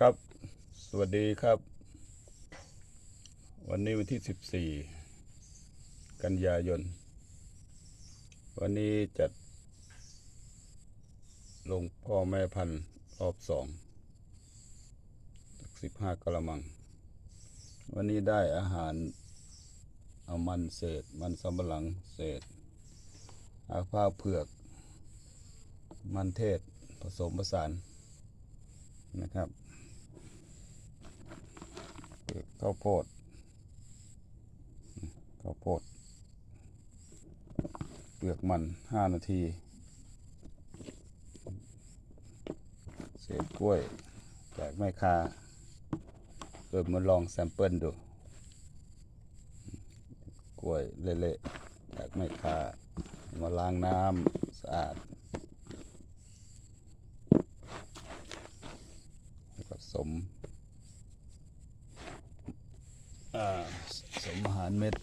ครับ สวัสดีครับ วันนี้วันที่ 14 กันยายน วันนี้จัด ลงพ่อแม่พันธุ์รอบสองสิบห้ากะละมัง วันนี้ได้อาหารเอามันเศษ มันสำปะหลังเศษอาข้าวเผือก มันเทศผสมผสานนะครับ ข้าวโพดข้าวโพด เปลือกมันห้านาที เศษกล้วยจากแม่ค้าเกิดมาลองแซมเปิลดู กล้วยเละๆจากแม่ค้ามาล้างน้ำสะอาดแล้วก็สม อ่าสมอารเม็ด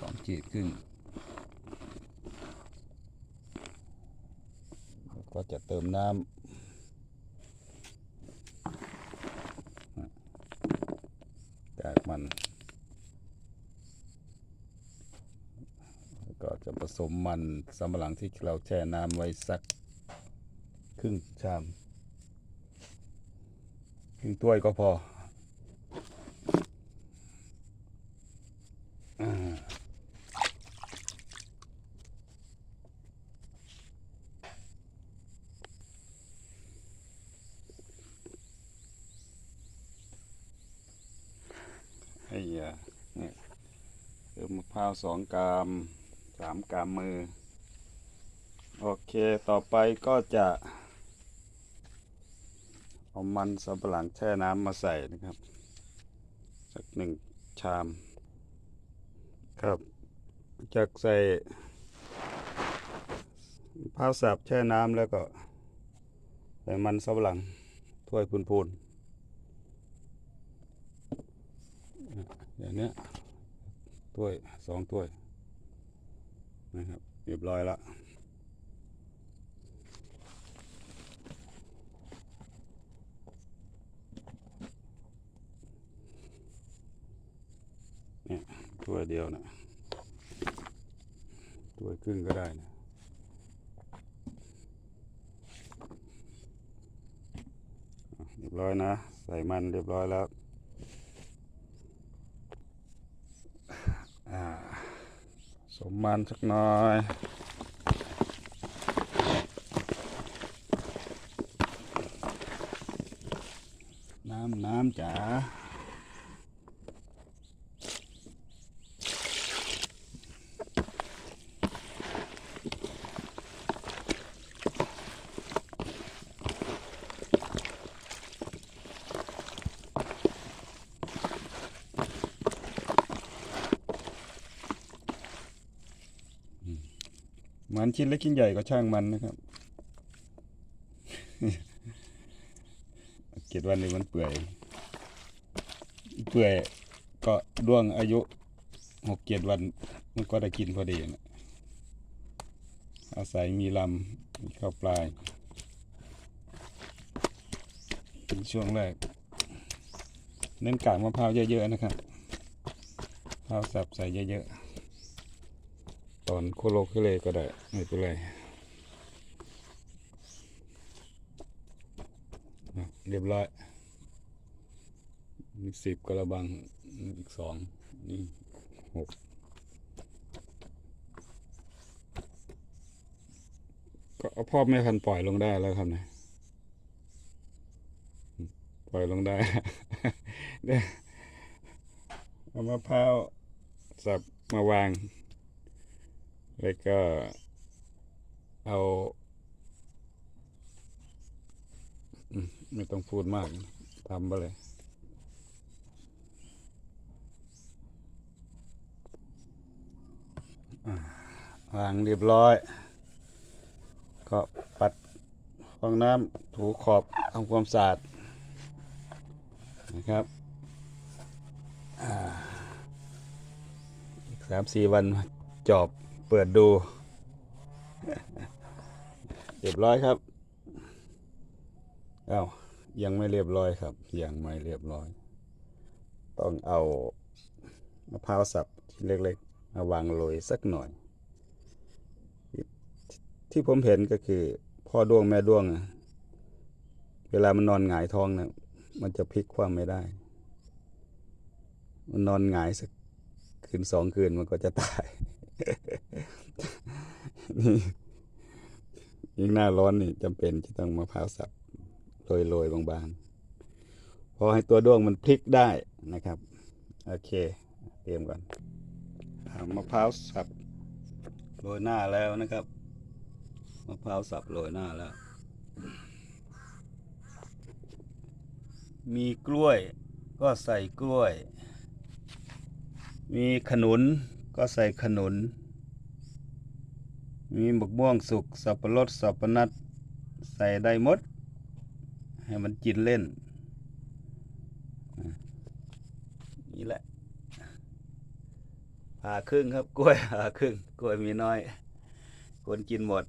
สองขีดครึ่งก็จะเติมน้ำจากมัน ก็จะผสมมันสำหลังที่เราแช่น้ำไว้สักครึ่งชามครึ่งถ้วยก็พอ อ่า ไอ้ยาเนี่ยเติมมะพร้าวสองกรัมสามกรัมมือ โอเคต่อไปก็จะเอามันสำปะหลังแช่น้ำมาใส่นะครับ สักหนึ่งชาม ครับ จากใส่ผ้าสับแช่น้ำแล้วก็ ใส่มันสำหลังถ้วยพูนๆอย่างเนี้ยถ้วยสองถ้วยนะครับเรียบร้อยละ เนี่ยถ้วเดียวนะถ้วครึ่งก็ได้นะเรียบร้อยนะ ใส่มันเรียบร้อยแล้วสมมันสักหน่อยน้ำน้ำจ๋า มันชิ้นเล็กชิ้นใหญ่ก็ช่างมันนะครับเจ็ดวันนี้มันเปื่อย เปื่อยก็ร่วงอายุหกเจ็ดวันมันก็ได้กินพอดีนะอาศัยมีลำมีข้าวปลายเป็นช่วงแรก เน้นกากมะพร้าวเยอะๆนะครับมะพร้าวสับใส่เยอะๆ ตอนโคโลเคเลก็ได้ ไม่เป็นไรเรียบร้อยมีสิบกระบังอีกสองนี่หกก็เอาพ่อแม่พันปล่อยลงได้แล้วครับนะปล่อยลงได้เนี่ยเอามะพร้าวสับมาวาง แล้วก็เอาอืมไม่ต้องพูดมากทำไปเลยวางเรียบร้อย ก็ปัดฟองน้ำถูขอบทำความสะอาดนะครับอ,อีกสามสี่วันจอบ ปิดดูเรียบร้อยครับเอายังไม่เรียบร้อยครับ ยังไม่เรียบร้อย ต้องเอามะพร้าวสับชิ้นเล็กๆมาวางโรยสักหน่อย ที่ผมเห็นก็คือ พ่อด้วงแม่ด้วงอะเวลามันนอนหงายท้องนะมันจะพลิกคว่ำไม่ได้ มันนอนหงายสักคืนสองคืนมันก็จะตาย นี่ยิ่งหน้าร้อนนี่จำเป็นจะต้องมะพร้าวสับโรยๆบางๆ พอให้ตัวด้วงมันพลิกได้นะครับ โอเค เตรียมก่อนมะพร้าวสับโรยหน้าแล้วนะครับมะพร้าวสับโรยหน้าแล้ว มีกล้วยก็ใส่กล้วย มีขนุน ก็ใส่ขนุน มีบักม่วงสุก สับปะรด สับปะนัด ใส่ได้หมด ให้มันกินเล่น นี่แหละผ่าครึ่งครับ กล้วยผ่าครึ่ง กล้วยมีน้อย คนกินหมด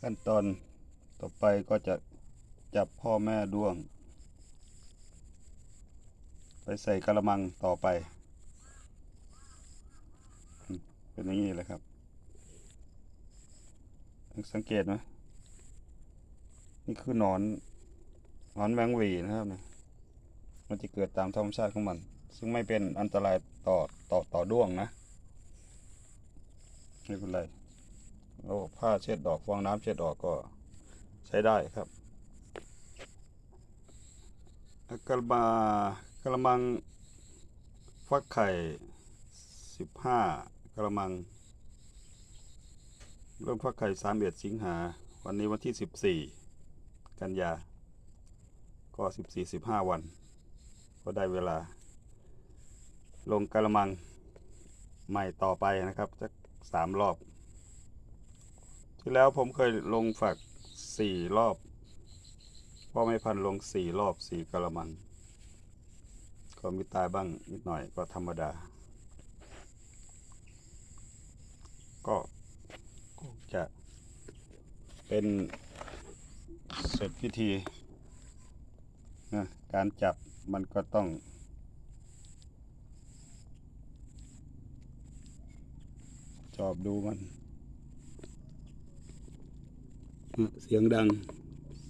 ขั้นตอนต่อไปก็จะจับพ่อแม่ด้วง ไปใส่กระมังต่อไป เป็นอย่างนี้แหละครับ สังเกตไหมนี่คือหนอนหนอนแมงวีนะครับเนี่ยมันจะเกิดตามธรรมชาติของมัน ซึ่งไม่เป็นอันตรายต่อต่อต่อด้วงนะไม่เป็นไรโอ้ผ้าเช็ดดอกฟองน้ำเช็ดออกก็ใช้ได้ครับกระมา กระมังฟักไข่สิบห้ากระมัง เริ่มฟักไข่สามเอ็ดสิงหา วันนี้วันที่สิบสี่กันยา ก็สิบสี่สิบห้าวัน ก็ได้เวลา ลงกระมังใหม่ต่อไปนะครับสักสามรอบ ที่แล้วผมเคยลงฝักสี่รอบพ่อไม่พันลงสี่รอบสี่กระมัง ก็มีตายบ้างนิดหน่อยก็ธรรมดา ก็จะเป็นเสร็จพิธีนะการจับมันก็ต้อง จอบดูมัน เสียงดัง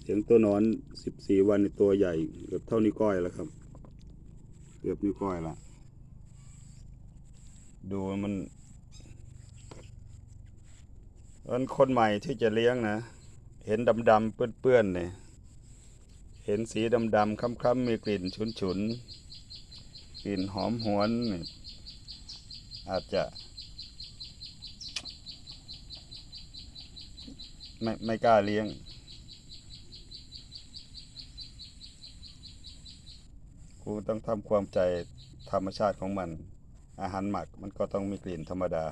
เสียงตัวนอนสิบสี่วันนี่ตัวใหญ่เกือบเท่านิ้ก้อยแล้วครับ เกือบนิ้วก้อยละดูมันอันคนใหม่ที่จะเลี้ยงนะ เห็นดำๆเปื้อนๆเนี่ยเห็นสีดำๆคล้ำๆมีกลิ่นฉุนๆกลิ่นหอมหวนนี่อาจจะไม่ไม่กล้าเลี้ยง ครูต้องทำความใจธรรมชาติของมัน อาหารหมักมันก็ต้องมีกลิ่นธรรมดา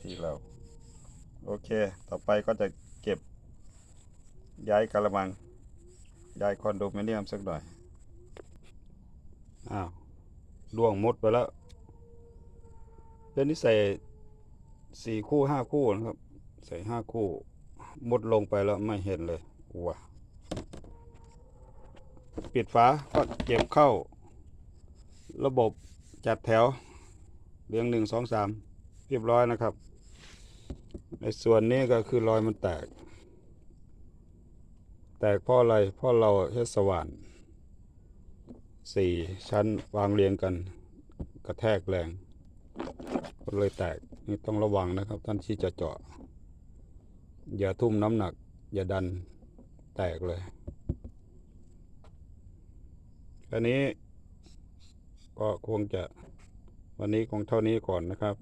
ที่เรา โอเค ต่อไปก็จะเก็บย้ายกระมัง ย้ายคอนโดมิเนียมสักหน่อย อ้าวล่วงหมดไปแล้วเดี๋ยวนี้ใส่สี่คู่ห้าคู่นะครับ ใส่ห้าคู่หมดลงไปแล้วไม่เห็นเลยว้า ปิดฝาก็เก็บเข้า ระบบจัดแถวเรียงหนึ่งสองสามเรียบร้อยนะครับ ในส่วนนี้ก็คือรอยมันแตก แตกเพราะอะไรเพราะเราเฮ็ดสว่านสี่ชั้นวางเรียงกันกระแทกแรงก็เลยแตกนี่ต้องระวังนะครับ ท่านที่จะเจาะ อย่าทุ่มน้ำหนัก อย่าดันแตกเลย อันนี้ก็คงจะวันนี้คงเท่านี้ก่อนนะครับ